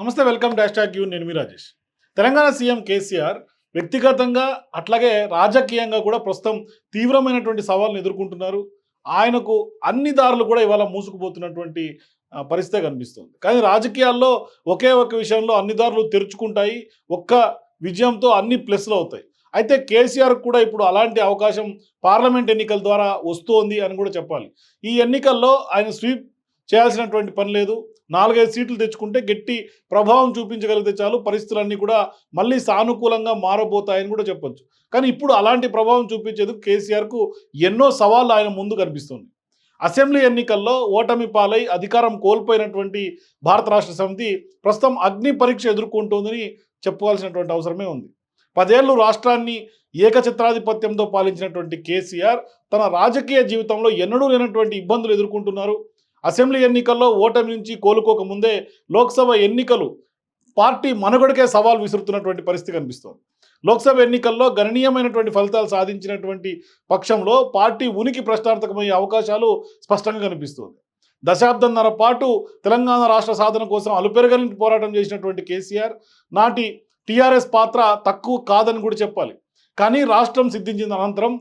నమస్తే welcome dash talk you. నేను మీ రాజేష్. తెలంగాణ సీఎం కేసీఆర్ వ్యక్తిగతంగా అట్లాగే రాజకీయంగా కూడా ప్రస్తుతం తీవ్రమైనటువంటి సవాళ్ళను ఎదుర్కొంటున్నారు. ఆయనకు అన్ని దారులు కూడా ఇవాళ మూసుకుపోతున్నటువంటి పరిస్థితి పరిస్థితే కనిపిస్తుంది. కానీ రాజకీయాల్లో ఒకే ఒక విషయంలో అన్ని దారులు తెరుచుకుంటాయి. ఒక్క విజయంతో అన్ని ప్లస్లు అవుతాయి. అయితే కేసీఆర్ కూడా ఇప్పుడు అలాంటి అవకాశం పార్లమెంట్ ఎన్నికల ద్వారా వస్తోంది అని కూడా చెప్పాలి. ఈ ఎన్నికల్లో ఆయన స్వీప్ చేయాల్సినటువంటి పని లేదు. నాలుగైదు సీట్లు తెచ్చుకుంటే గట్టి ప్రభావం చూపించగలిగితే చాలు పరిస్థితులన్నీ కూడా మళ్ళీ సానుకూలంగా మారబోతాయని కూడా చెప్పొచ్చు. కానీ ఇప్పుడు అలాంటి ప్రభావం చూపించేందుకు కేసీఆర్కు ఎన్నో సవాళ్ళు ఆయన ముందు కనిపిస్తుంది. అసెంబ్లీ ఎన్నికల్లో ఓటమి పాలై అధికారం కోల్పోయినటువంటి భారత రాష్ట్ర సమితి ప్రస్తుతం అగ్ని పరీక్ష ఎదుర్కొంటోందని చెప్పుకోవాల్సినటువంటి అవసరమే ఉంది. పదేళ్ళు రాష్ట్రాన్ని ఏకచిత్రాధిపత్యంతో పాలించినటువంటి కేసీఆర్ తన రాజకీయ జీవితంలో ఎన్నడూ లేనటువంటి ఇబ్బందులు ఎదుర్కొంటున్నారు. అసెంబ్లీ ఎన్నికల్లో ఓటమి నుంచి కోలుకోక ముందే లోక్సభ ఎన్నికలు పార్టీ మనుగడకే సవాల్ విసురుతున్నటువంటి పరిస్థితి కనిపిస్తోంది. లోక్సభ ఎన్నికల్లో గణనీయమైనటువంటి ఫలితాలు సాధించినటువంటి పక్షంలో పార్టీ ఉనికి ప్రశ్నార్థకమయ్యే అవకాశాలు స్పష్టంగా కనిపిస్తుంది. దశాబ్దంన్నర పాటు తెలంగాణ రాష్ట్ర సాధన కోసం అలుపెరగని పోరాటం చేసినటువంటి కేసీఆర్ నాటి టీఆర్ఎస్ పాత్ర తక్కువ కాదని కూడా చెప్పాలి. కానీ రాష్ట్రం సిద్ధించిన అనంతరం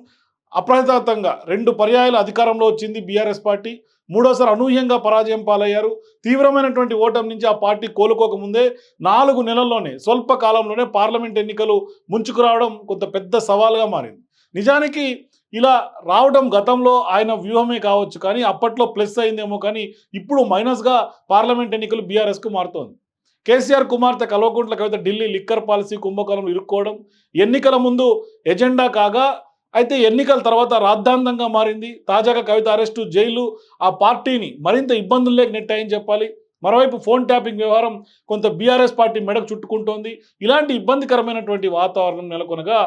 అప్రయత్నంగా రెండు పర్యాయాల అధికారంలో వచ్చింది బీఆర్ఎస్ పార్టీ. మూడోసారి అనూహ్యంగా పరాజయం పాలయ్యారు. తీవ్రమైనటువంటి ఓటమి నుంచి ఆ పార్టీ కోలుకోకముందే నాలుగు నెలల్లోనే స్వల్ప కాలంలోనే పార్లమెంట్ ఎన్నికలు ముంచుకురావడం కొంత పెద్ద సవాల్గా మారింది. నిజానికి ఇలా రావడం గతంలో ఆయన వ్యూహమే కావచ్చు కానీ అప్పట్లో ప్లస్ అయిందేమో కానీ ఇప్పుడు మైనస్గా పార్లమెంట్ ఎన్నికలు బీఆర్ఎస్కు మారుతోంది. కేసీఆర్ కుమార్తె కల్వకుంట్ల కవిత ఢిల్లీ లిక్కర్ పాలసీ కుంభకోణంలో ఇరుక్కోవడం ఎన్నికల ముందు ఎజెండా కాగా అయితే ఎన్నికల తర్వాత రాద్ధాంతంగా మారింది. తాజాగా కవిత అరెస్టు జైలు ఆ పార్టీని మరింత ఇబ్బందుల్లోకి నెట్టాయని చెప్పాలి. మరోవైపు ఫోన్ ట్యాపింగ్ వ్యవహారం కొంత బీఆర్ఎస్ పార్టీ మెడకు చుట్టుకుంటోంది. ఇలాంటి ఇబ్బందికరమైనటువంటి వాతావరణం నెలకొనగా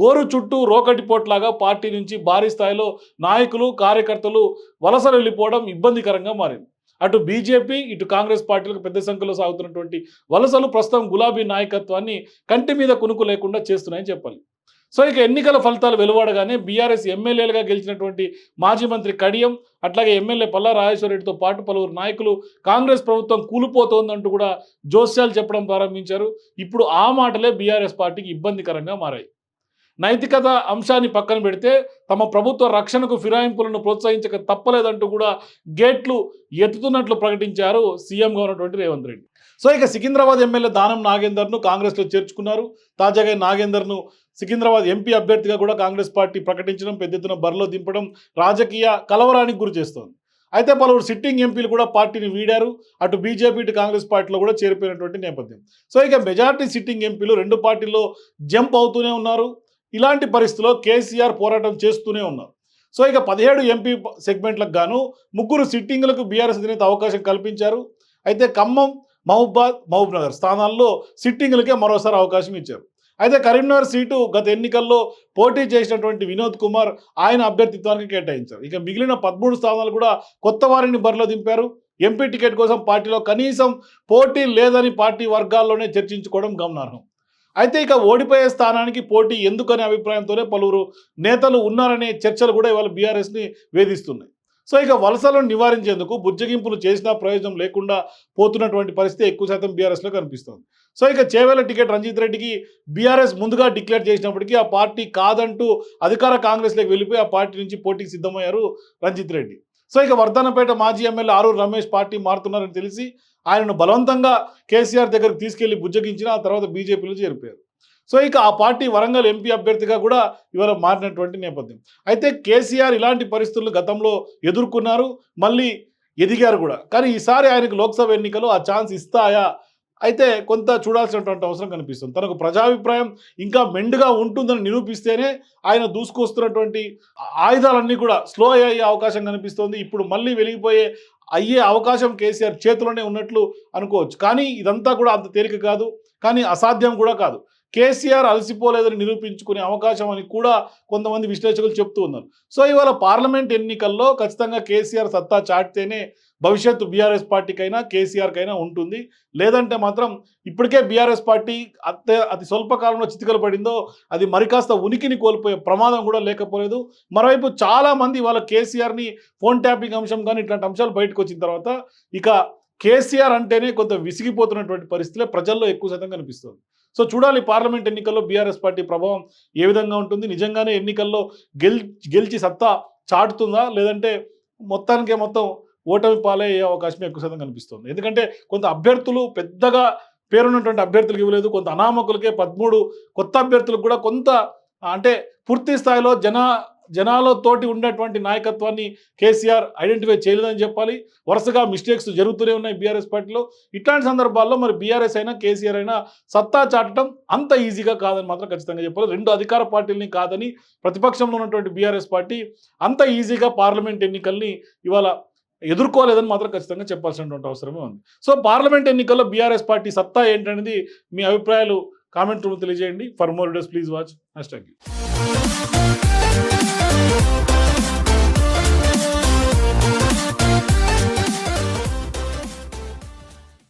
గోరు చుట్టూ రోకటి పోట్లాగా పార్టీ నుంచి భారీ స్థాయిలో నాయకులు కార్యకర్తలు వలసలు వెళ్ళిపోవడం ఇబ్బందికరంగా మారింది. అటు బీజేపీ ఇటు కాంగ్రెస్ పార్టీలకు పెద్ద సంఖ్యలో సాగుతున్నటువంటి వలసలు ప్రస్తుతం గులాబీ నాయకత్వాన్ని కంటి మీద కునుకు లేకుండా చేస్తున్నాయని చెప్పాలి. సో ఇక ఎన్నికల ఫలితాలు వెలువడగానే బీఆర్ఎస్ ఎమ్మెల్యేలుగా గెలిచినటువంటి మాజీ మంత్రి కడియం అట్లాగే ఎమ్మెల్యే పల్లా రాజేశ్వరరెడ్డితో పాటు పలువురు నాయకులు కాంగ్రెస్ ప్రభుత్వం కూలిపోతోందంటూ కూడా జోస్యాలు చెప్పడం ప్రారంభించారు. ఇప్పుడు ఆ మాటలే బీఆర్ఎస్ పార్టీకి ఇబ్బందికరంగా మారాయి. నైతికత అంశాన్ని పక్కన పెడితే తమ ప్రభుత్వ రక్షణకు ఫిరాయింపులను ప్రోత్సహించక తప్పలేదంటూ కూడా గేట్లు ఎత్తుతున్నట్లు ప్రకటించారు సీఎంగా ఉన్నటువంటి రేవంత్ రెడ్డి. సో ఇక సికింద్రాబాద్ ఎమ్మెల్యే దానం నాగేందర్ను కాంగ్రెస్లో చేర్చుకున్నారు. తాజాగా నాగేందర్ను సికింద్రాబాద్ ఎంపీ అభ్యర్థిగా కూడా కాంగ్రెస్ పార్టీ ప్రకటించడం పెద్ద ఎత్తున బరిలో దింపడం రాజకీయ కలవరానికి గురి చేస్తోంది. అయితే పలువురు సిట్టింగ్ ఎంపీలు కూడా పార్టీని వీడారు. అటు బీజేపీ ఇటు కాంగ్రెస్ పార్టీలో కూడా చేరిపోయినటువంటి నేపథ్యం. సో ఇక మెజార్టీ సిట్టింగ్ ఎంపీలు రెండు పార్టీల్లో జంప్ అవుతూనే ఉన్నారు. ఇలాంటి పరిస్థితిలో కేసీఆర్ పోరాటం చేస్తూనే ఉన్నారు. సో ఇక పదిహేడు ఎంపీ సెగ్మెంట్లకు గాను ముగ్గురు సిట్టింగ్లకు బీఆర్ఎస్ అధినేత అవకాశం కల్పించారు. అయితే ఖమ్మం మహబూబాద్ మహబూబ్ నగర్ స్థానాల్లో సిట్టింగ్లకే మరోసారి అవకాశం ఇచ్చారు. అయితే కరీంనగర్ సీటు గత ఎన్నికల్లో పోటీ చేసినటువంటి వినోద్ కుమార్ ఆయన అభ్యర్థిత్వానికి కేటాయించారు. ఇక మిగిలిన పదమూడు స్థానాలు కూడా కొత్త వారిని బరిలో దింపారు. ఎంపీ టికెట్ కోసం పార్టీలో కనీసం పోటీ లేదని పార్టీ వర్గాల్లోనే చర్చించుకోవడం గమనార్హం. అయితే ఇక ఓడిపోయే స్థానానికి పోటీ ఎందుకనే అభిప్రాయంతోనే పలువురు నేతలు ఉన్నారనే చర్చలు కూడా ఇవాళ బీఆర్ఎస్ని వేధిస్తున్నాయి. సో ఇక వలసలను నివారించేందుకు బుజ్జగింపులు చేసినా ప్రయోజనం లేకుండా పోతున్నటువంటి పరిస్థితి ఎక్కువ శాతం బీఆర్ఎస్లో కనిపిస్తుంది. సో ఇక చేవేల టికెట్ రంజిత్ రెడ్డికి బీఆర్ఎస్ ముందుగా డిక్లేర్ చేసినప్పటికీ ఆ పార్టీ కాదంటూ అధికార కాంగ్రెస్లోకి వెళ్ళిపోయి ఆ పార్టీ నుంచి పోటీకి సిద్ధమయ్యారు రంజిత్ రెడ్డి. సో ఇక వర్ధనపేట మాజీ ఎమ్మెల్యే ఆరు రమేష్ పార్టీ మారుతున్నారని తెలిసి ఆయనను బలవంతంగా కేసీఆర్ దగ్గరికి తీసుకెళ్ళి బుజ్జగించిన ఆ తర్వాత బీజేపీలో చేరిపోయారు. సో ఇక ఆ పార్టీ వరంగల్ ఎంపీ అభ్యర్థిగా కూడా ఇవాళ మారినటువంటి నేపథ్యం. అయితే కేసీఆర్ ఇలాంటి పరిస్థితులు గతంలో ఎదుర్కొన్నారు మళ్ళీ ఎదిగారు కూడా. కానీ ఈసారి ఆయనకు లోక్సభ ఎన్నికలు ఆ ఛాన్స్ ఇస్తాయా అయితే కొంత చూడాల్సినటువంటి అవసరం కనిపిస్తుంది. తనకు ప్రజాభిప్రాయం ఇంకా మెండుగా ఉంటుందని నిరూపిస్తేనే ఆయన దూసుకొస్తున్నటువంటి ఆయుధాలన్నీ కూడా స్లో అయ్యే అవకాశం కనిపిస్తోంది. ఇప్పుడు మళ్ళీ వెలిగిపోయే అయ్యే అవకాశం కేసీఆర్ చేతిలోనే ఉన్నట్లు అనుకోవచ్చు. కానీ ఇదంతా కూడా అంత తేలిక కాదు. కానీ అసాధ్యం కూడా కాదు. కేసీఆర్ అలసిపోలేదని నిరూపించుకునే అవకాశం అని కూడా కొంతమంది విశ్లేషకులు చెప్తూ ఉన్నారు. సో ఇవాళ పార్లమెంట్ ఎన్నికల్లో ఖచ్చితంగా కేసీఆర్ సత్తా చాటితేనే భవిష్యత్తు బీఆర్ఎస్ పార్టీకైనా కేసీఆర్కైనా ఉంటుంది. లేదంటే మాత్రం ఇప్పటికే బీఆర్ఎస్ పార్టీ అత్య అతి స్వల్పకాలంలో చితికలు పడిందో అది మరి కాస్త ఉనికిని కోల్పోయే ప్రమాదం కూడా లేకపోలేదు. మరోవైపు చాలామంది వాళ్ళ కేసీఆర్ని ఫోన్ ట్యాపింగ్ అంశం కానీ ఇట్లాంటి అంశాలు బయటకు వచ్చిన తర్వాత ఇక కేసీఆర్ అంటేనే కొంత విసిగిపోతున్నటువంటి పరిస్థితులే ప్రజల్లో ఎక్కువ శాతం కనిపిస్తుంది. సో చూడాలి పార్లమెంట్ ఎన్నికల్లో బీఆర్ఎస్ పార్టీ ప్రభావం ఏ విధంగా ఉంటుంది. నిజంగానే ఎన్నికల్లో గెల్ గెలిచి సత్తా చాటుతుందా? లేదంటే మొత్తానికే మొత్తం ఓటమి పాలయ్యే అవకాశం ఎక్కువ శాతం కనిపిస్తుంది. ఎందుకంటే కొంత అభ్యర్థులు పెద్దగా పేరున్నటువంటి అభ్యర్థులకు ఇవ్వలేదు. కొంత అనామకులకే పదమూడు కొత్త అభ్యర్థులకు కూడా కొంత అంటే పూర్తి స్థాయిలో జన జనాలతోటి ఉన్నటువంటి నాయకత్వాన్ని కేసీఆర్ ఐడెంటిఫై చేయలేదని చెప్పాలి. వరుసగా మిస్టేక్స్ జరుగుతూనే ఉన్నాయి బీఆర్ఎస్ పార్టీలో. ఇట్లాంటి సందర్భాల్లో మరి బీఆర్ఎస్ అయినా కేసీఆర్ అయినా సత్తా చాటడం అంత ఈజీగా కాదని మాత్రం ఖచ్చితంగా చెప్పాలి. రెండు అధికార పార్టీలని కాదని ప్రతిపక్షంలో ఉన్నటువంటి బీఆర్ఎస్ పార్టీ అంత ఈజీగా పార్లమెంట్ ఎన్నికల్ని ఇవాళ ఎదుర్కోలేదని మాత్రం ఖచ్చితంగా చెప్పాల్సినటువంటి అవసరమే ఉంది. సో పార్లమెంట్ ఎన్నికల్లో బీఆర్ఎస్ పార్టీ సత్తా ఏంటనేది మీ అభిప్రాయాలు కామెంట్ రూమ్ తెలియజేయండి. For more days please watch. Hashtag Thank